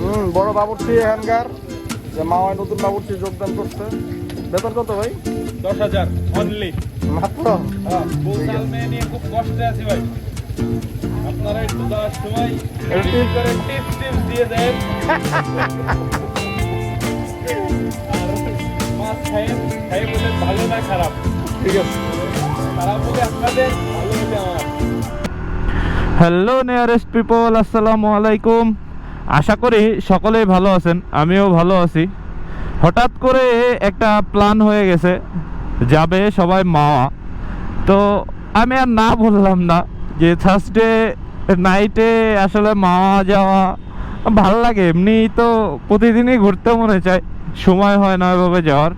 হুম বড় বাবুর্চি এখানকার যে মাওয়ায় নতুন বাবুর্চি যোগদান করছে। বেতন কত ভাই? দশ হাজার অনলি মাত্র? বৌসাল মেয়ে নিয়ে খুব কষ্টে আছি ভাই। আপনারা একটু দেওয়ার সময় একটু করে টিপস টিপস দিয়ে দেন। মাছ খাইয়েন খাই বলে ভালো না খারাপ? ঠিক আছে। খারাপ বলে আপনাদের ভালো বলে আমার। হ্যালো নিয়ারেস্ট পিপল আসসালামু আলাইকুম। আশা করি সকলেই ভালো আছেন, আমিও ভালো আছি। হঠাৎ করে একটা প্ল্যান হয়ে গেছে, যাবে সবাই মাওয়া। তো আমি আর না বললাম না যে থার্সডে নাইটে আসলে মাওয়া যাওয়া ভালো লাগে এমনি তো প্রতিদিনই ঘুরতে মনে চাই সময় হয় না ওইভাবে যাওয়ার।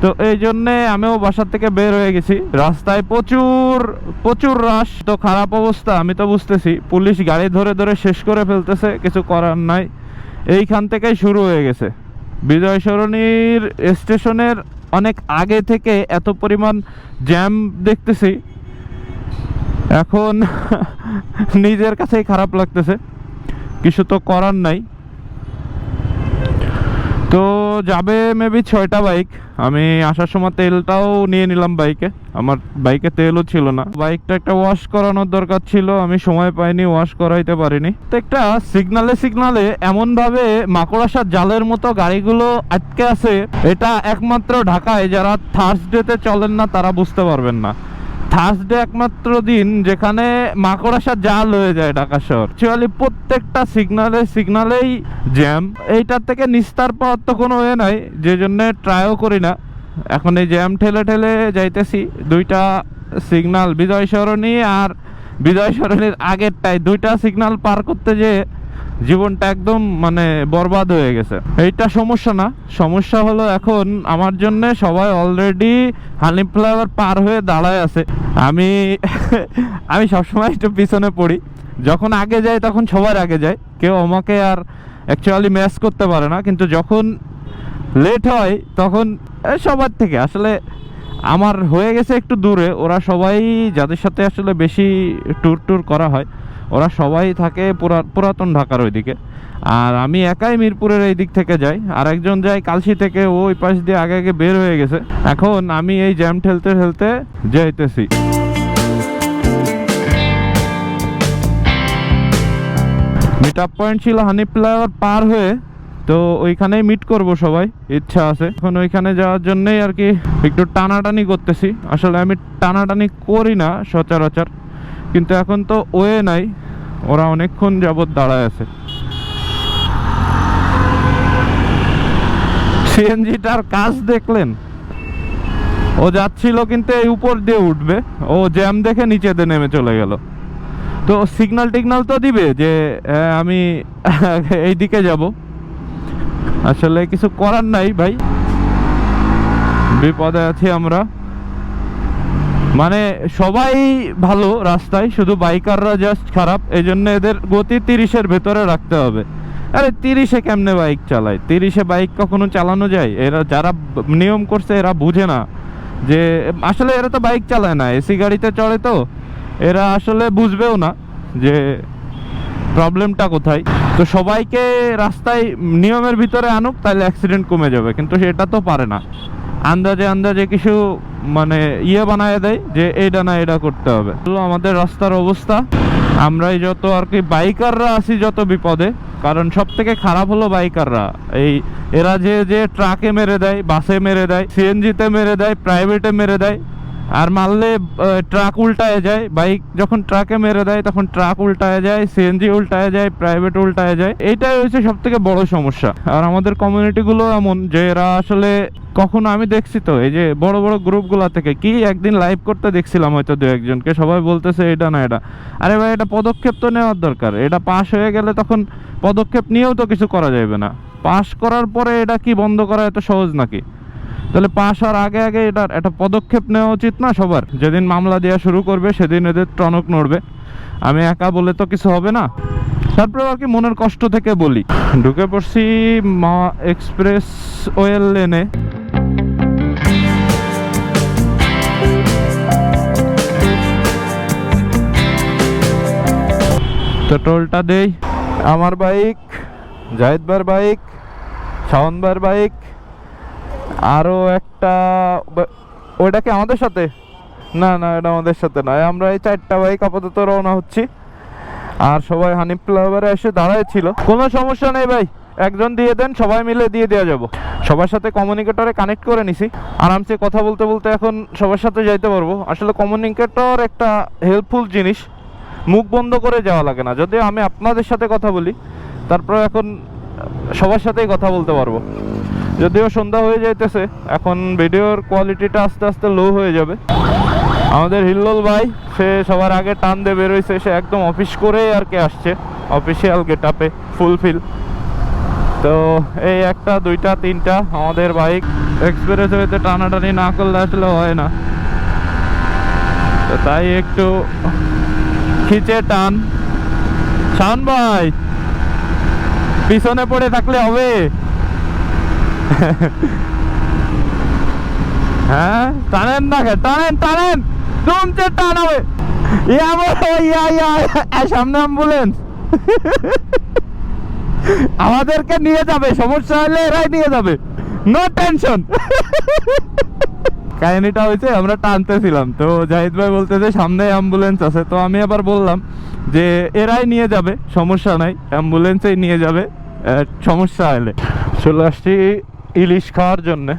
তো এই জন্যে আমিও বাসার থেকে বের হয়ে গেছি। রাস্তায় প্রচুর প্রচুর রাশ। তো খারাপ অবস্থা, আমি তো বুঝতেছি। পুলিশ গাড়ি ধরে ধরে শেষ করে ফেলতেছে, কিছু করার নাই। এইখান থেকেই শুরু হয়ে গেছে। বিজয় সরণির স্টেশনের অনেক আগে থেকে এত পরিমাণ জ্যাম দেখতেছি। এখন নিজের কাছেই খারাপ লাগতেছে। কিছু তো করার নাই। তো যাবে মেবি ছয়টা বাইক আমি আসার সময় তেলটাও নিয়ে নিলাম বাইকে আমার বাইকে তেলও ছিল না। বাইকটা একটা ওয়াশ করানোর দরকার ছিল, আমি সময় পাইনি ওয়াশ করাইতে পারিনি। তো একটা সিগনালে সিগনালে এমনভাবে মাকড়াসার জালের মতো গাড়িগুলো আটকে আছে, এটা একমাত্র ঢাকায়। যারা থার্সডেতে চলেন না, তারা বুঝতে পারবেন না। থার্সডে একমাত্র দিন যেখানে মাকড়াসা জাল হয়ে যায় ঢাকা শহর। অ্যাকচুয়ালি প্রত্যেকটা সিগনালে সিগনালেই জ্যাম এইটার থেকে নিস্তার পাওয়ার তো কোনো এ নাই, যে জন্য ট্রাইও করি না। এখন এই জ্যাম ঠেলে ঠেলে যাইতেছি। দুইটা সিগনাল বিজয় সরণি আর বিজয় সরণির আগেরটাই দুইটা সিগনাল পার করতে যে জীবনটা একদম মানে বরবাদ হয়ে গেছে। এইটা সমস্যা না। সমস্যা হলো এখন আমার জন্য সবাই অলরেডি হানি ফ্লাওয়ার পার হয়ে দাঁড়ায় আছে। আমি আমি সবসময় একটু পিছনে পড়ি। যখন আগে যাই তখন সবার আগে যায়। কেউ আমাকে আর অ্যাকচুয়ালি ম্যাচ করতে পারে না। কিন্তু যখন লেট হয় তখন সবার থেকে। আসলে আমার হয়ে গেছে একটু দূরে। ওরা সবাই যাদের সাথে আসলে বেশি ট্যুর ট্যুর করা হয়। ওরা সবাই থাকে পুরা পুরাতন ঢাকার ওইদিকে। আর আমি একাই মিরপুরের এই দিক থেকে যাই। আর একজন যায় কালসি থেকে ওই পাশ দিয়ে আগে আগে বের হয়ে গেছে। এখন আমি এই জ্যাম ঠেলতে ঠেলতে যাইতেছি। মিট আপ পয়েন্ট ছিল হানি ফ্লাইওভার পার হয়ে, তো ওইখানেই মিট করব সবাই, ইচ্ছা আছে। এখন ওইখানে যাওয়ার জন্যই আর কি একটু টানাটানি করতেছি। আসলে আমি টানাটানি করি না, সচরাচর। কিন্তু এখন তো ওয়ে নাই, ওরা অনেকক্ষণ যাবত দাঁড়ায় আছে। সিএনজিটার কাজ দেখলেন? ও যাচ্ছিল কিন্তু এই উপর দিয়ে উঠবে, ও জ্যাম দেখে নিচেতে নেমে চলে গেল। তো সিগনাল টিগনাল তো দিবে যে আমি এই দিকে যাব। আসলে কিছু করার নাই ভাই। বিপদে আছি আমরা। মানে সবাই ভালো রাস্তায়, শুধু বাইকাররা জাস্ট খারাপ এই জন্য এদের গতি তিরিশের ভেতরে রাখতে হবে। আরে তিরিশে কেমনে বাইক চালায়? তিরিশে বাইক কখনো চালানো যায়? এরা যারা নিয়ম করছে এরা বুঝে না যে, আসলে এরা তো বাইক চালায় না, এসি গাড়িতে চড়ে তো। এরা আসলে বুঝবেও না যে প্রবলেমটা কোথায়। তো সবাইকে রাস্তায় নিয়মের ভিতরে আনুক, তাহলে অ্যাক্সিডেন্ট কমে যাবে, কিন্তু সেটা তো পারে না। আন্দাজে আন্দাজে কিছু মানে ইয়ে বানায় দেয় যে এটা না এটা করতে হবে। আমাদের রাস্তার অবস্থা, আমরাই যত আর কি বাইকাররা আছি যত বিপদে, কারণ সব থেকে খারাপ হলো বাইকাররা। এই, এরা যে যে ট্রাকে মেরে দেয় বাসে মেরে দেয় সিএনজিতে মেরে দেয় প্রাইভেটে মেরে দেয় আর মারলে ট্রাক উল্টায় যায়। বাইক যখন ট্রাকে মেরে দেয়, তখন ট্রাক উল্টায় যায় সিএনজি উল্টায় যায় প্রাইভেট উল্টায় যায়। এইটাই হচ্ছে সব থেকে বড় সমস্যা। আর আমাদের কমিউনিটিগুলো এমন যে এরা আসলে কখনো আমি দেখছি তো, এই যে বড় বড় গ্রুপগুলো থেকে, কি একদিন লাইভ করতে দেখছিলাম হয়তো দু একজনকে, সবাই বলতেছে এটা না, এটা। আরে ভাই, এটা পদক্ষেপ তো নেওয়ার দরকার। এটা পাশ হয়ে গেলে তখন পদক্ষেপ নিয়েও তো কিছু করা যাবে না। পাশ করার পরে এটা কি বন্ধ করা এত সহজ নাকি? তাহলে পাশ হওয়ার আগে আগে এটার একটা পদক্ষেপ নেওয়া উচিত না সবার? যেদিন মামলা দেওয়া শুরু করবে, সেদিন এদের টনক নড়বে। আমি একা বলে তো কিছু হবে না। তারপরে আর কি মনের কষ্ট থেকে বলি। ঢুকে পড়ছি মা এক্সপ্রেস ওয়েল লেনে। তো টোলটা দেই। আমার বাইক, জাহিদ বার বাইক, শাওন বার বাইক। আরও একটা ওইটা কি আমাদের সাথে? না না, এটা আমাদের সাথে নয়। আমরা এই চারটা বাইক আপাতত রওনা হচ্ছি। আর সবাই হানিফ ফ্লাইওভারে এসে দাঁড়ায় ছিল কোনো সমস্যা নেই ভাই। একজন দিয়ে দেন, সবাই মিলে দিয়ে দেওয়া যাব। সবার সাথে কমিউনিকেটরে কানেক্ট করে নিছি। আরামসে কথা বলতে বলতে এখন সবার সাথে যাইতে পারব। আসলে কমিউনিকেটর একটা হেল্পফুল জিনিস। মুখ বন্ধ করে যাওয়া লাগে না। যদিও আমি আপনাদের সাথে কথা বলি তারপর এখন সবার সাথেই কথা বলতে পারব। যদিও সন্ধ্যা হয়ে যাইতেছে, এখন ভিডিওর কোয়ালিটিটা আস্তে আস্তে লো হয়ে যাবে। আমাদের হিল্লোল ভাই, সে সবার আগে টান দিয়ে বেরোইছে, সে একদম অফিস করে আর কি আসছে অফিসিয়াল গেট আপে ফুলফিল তো এই একটা, দুইটা, তিনটা, আমাদের বাইক এক্সপ্রেস হইতে টানাটানি না করলে আসলে হয় না। তো তাই একটু খিচে টান। শান ভাই, পিছনে পড়ে থাকলে হবে। হ্যাঁ টানেন না? টানেন টানেন! জমছে টান হবে। বলো, ইয়া ইয়া ইয়া, সামনে অ্যাম্বুলেন্স। আমাদেরকে নিয়ে যাবে সমস্যা হলে এরাই নিয়ে যাবে। নো টেনশন কাহিনীটা হয়েছে আমরা টানতেছিলাম। তো জাহিদ ভাই বলতেছে সামনে অ্যাম্বুলেন্স আছে। তো আমি আবার বললাম যে এরাই নিয়ে যাবে সমস্যা নাই। অ্যাম্বুলেন্সেই নিয়ে যাবে সমস্যা হলে। চলে আসছি ইলিশ খাওয়ার জন্যে।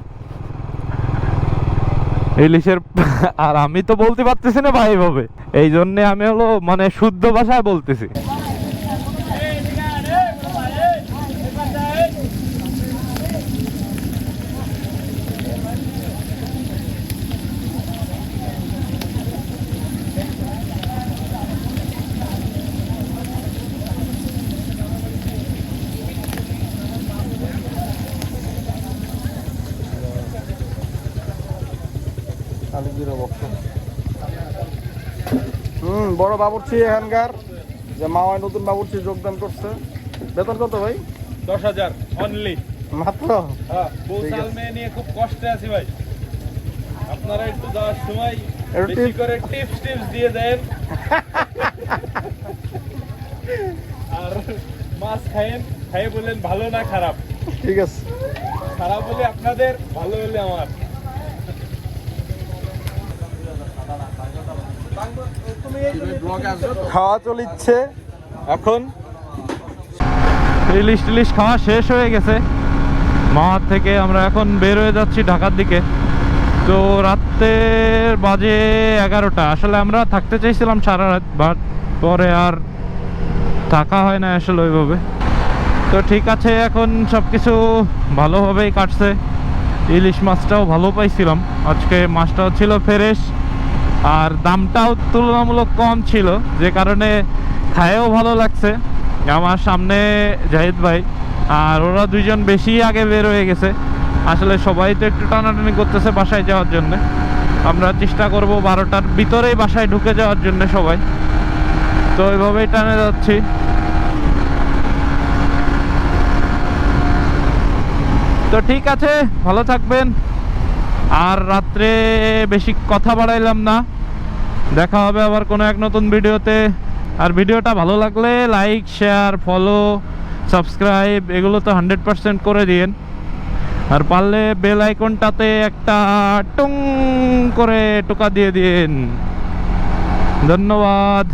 ইলিশের আর আমি তো বলতে পারতেছি না ভাই ভাবে। এই জন্যে আমি হলো মানে শুদ্ধ ভাষায় বলতেছি। বড় বাবুর্চি এখানকার যে মাওয়ায় নতুন বাবুর্চি যোগদান করছে। বেতন কত ভাই? দশ হাজার অনলি মাত্র? হ্যাঁ। মেয়ে নিয়ে খুব কষ্টে আছি ভাই। আপনারা একটু যাওয়ার সময় একটু বেশি করে টিপস টিপস দিয়ে দেন। আর মাছ খায়েন খাইয়ে বললেন ভালো না খারাপ? ঠিক আছে। খারাপ হলে আপনাদের ভালো হলে আমার। খাওয়া চলিচ্ছে। এখন? ইলিশ টিলিশ খাওয়া শেষ হয়ে গেছে। মাওয়ার থেকে আমরা এখন বের হয়ে যাচ্ছি ঢাকার দিকে। তো রাতের বাজে এগারোটা। আসলে আমরা থাকতে চাইছিলাম সারা রাত, বাট পরে আর থাকা হয় না আসলে ওইভাবে। তো ঠিক আছে, এখন সব কিছু ভালোভাবেই কাটছে। ইলিশ মাছটাও ভালো পাইছিলাম। আজকে মাছটাও ছিল ফ্রেশ। আর দামটাও তুলনামূলক কম ছিল, যে কারণে খায়েও ভালো লাগছে। আমার সামনে জাহিদ ভাই, আর ওরা দুইজন বেশি আগে বের হয়ে গেছে। আসলে সবাই তো একটু টানাটানি করতেছে বাসায় যাওয়ার জন্য। আমরা চেষ্টা করব বারোটার ভিতরেই বাসায় ঢুকে যাওয়ার জন্য সবাই। তো ওইভাবেই টানে যাচ্ছি। তো ঠিক আছে, ভালো থাকবেন। আর রাত্রে বেশি কথা বাড়াইলাম না। দেখা হবে আবার কোনো এক নতুন ভিডিওতে। আর ভিডিওটা ভালো লাগলে লাইক, শেয়ার, ফলো, সাবস্ক্রাইব, এগুলো তো হান্ড্রেড পারসেন্ট করে দিন আর পারলে বেল আইকনটাতে একটা টুং করে টোকা দিয়ে দিন ধন্যবাদ।